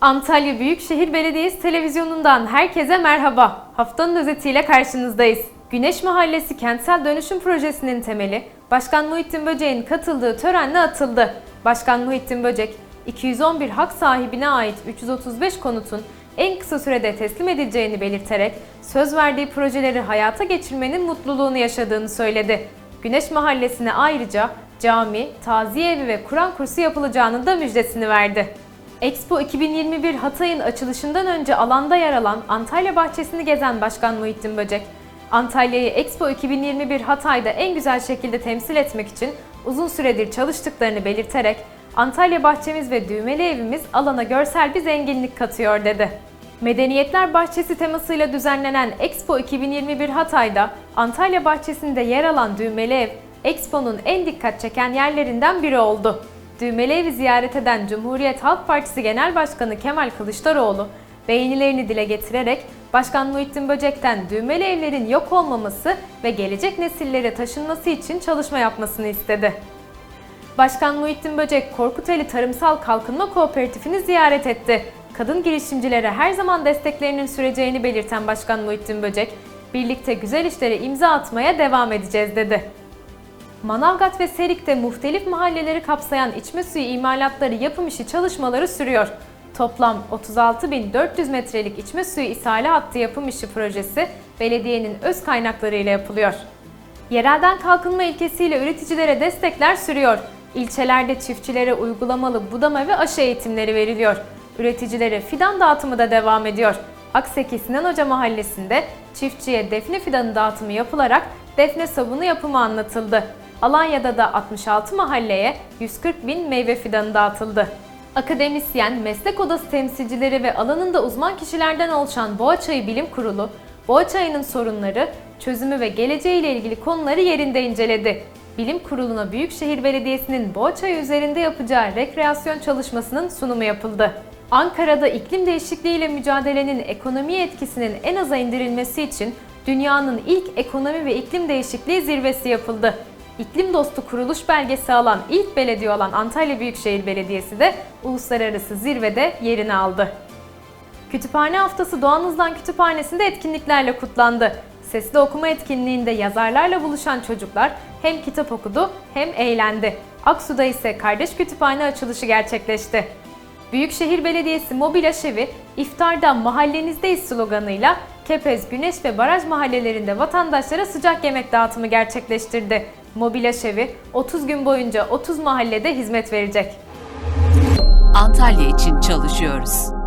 Antalya Büyükşehir Belediyesi televizyonundan herkese merhaba. Haftanın özetiyle karşınızdayız. Güneş Mahallesi Kentsel Dönüşüm Projesi'nin temeli Başkan Muhittin Böcek'in katıldığı törenle atıldı. Başkan Muhittin Böcek, 211 hak sahibine ait 335 konutun en kısa sürede teslim edileceğini belirterek söz verdiği projeleri hayata geçirmenin mutluluğunu yaşadığını söyledi. Güneş Mahallesi'ne ayrıca cami, taziye evi ve Kur'an kursu yapılacağını da müjdesini verdi. Expo 2021 Hatay'ın açılışından önce alanda yer alan Antalya bahçesini gezen Başkan Muhittin Böcek, Antalya'yı Expo 2021 Hatay'da en güzel şekilde temsil etmek için uzun süredir çalıştıklarını belirterek Antalya bahçemiz ve düğmeli evimiz alana görsel bir zenginlik katıyor dedi. Medeniyetler Bahçesi temasıyla düzenlenen Expo 2021 Hatay'da Antalya bahçesinde yer alan düğmeli ev, Expo'nun en dikkat çeken yerlerinden biri oldu. Düğmeli evi ziyaret eden Cumhuriyet Halk Partisi Genel Başkanı Kemal Kılıçdaroğlu, beğenilerini dile getirerek Başkan Muhittin Böcek'ten düğmeli yok olmaması ve gelecek nesillere taşınması için çalışma yapmasını istedi. Başkan Muhittin Böcek, Korkuteli Tarımsal Kalkınma Kooperatifini ziyaret etti. Kadın girişimcilere her zaman desteklerinin süreceğini belirten Başkan Muhittin Böcek, birlikte güzel işlere imza atmaya devam edeceğiz dedi. Manavgat ve Serik'te muhtelif mahalleleri kapsayan içme suyu imalatları yapım işi çalışmaları sürüyor. Toplam 36.400 metrelik içme suyu ishali hattı yapım işi projesi belediyenin öz kaynaklarıyla yapılıyor. Yerelden kalkınma ilkesiyle üreticilere destekler sürüyor. İlçelerde çiftçilere uygulamalı budama ve aşı eğitimleri veriliyor. Üreticilere fidan dağıtımı da devam ediyor. Akseki Sinan Hoca Mahallesi'nde çiftçiye defne fidanı dağıtımı yapılarak defne sabunu yapımı anlatıldı. Alanya'da da 66 mahalleye 140 bin meyve fidanı dağıtıldı. Akademisyen, meslek odası temsilcileri ve alanında uzman kişilerden oluşan Boğaçayı Bilim Kurulu, Boğaçayı'nın sorunları, çözümü ve geleceğiyle ilgili konuları yerinde inceledi. Bilim Kurulu'na Büyükşehir Belediyesi'nin Boğaçayı üzerinde yapacağı rekreasyon çalışmasının sunumu yapıldı. Ankara'da iklim değişikliğiyle mücadelenin ekonomiye etkisinin en aza indirilmesi için dünyanın ilk ekonomi ve iklim değişikliği zirvesi yapıldı. İklim dostu kuruluş belgesi alan ilk belediye olan Antalya Büyükşehir Belediyesi de uluslararası zirvede yerini aldı. Kütüphane Haftası Doğan Hızlan Kütüphanesi'nde etkinliklerle kutlandı. Sesli okuma etkinliğinde yazarlarla buluşan çocuklar hem kitap okudu hem eğlendi. Aksu'da ise kardeş kütüphane açılışı gerçekleşti. Büyükşehir Belediyesi Mobil Aşevi, iftarda mahallenizdeyiz sloganıyla Kepez, Güneş ve Baraj mahallelerinde vatandaşlara sıcak yemek dağıtımı gerçekleştirdi. Mobil Aşevi 30 gün boyunca 30 mahallede hizmet verecek. Antalya için çalışıyoruz.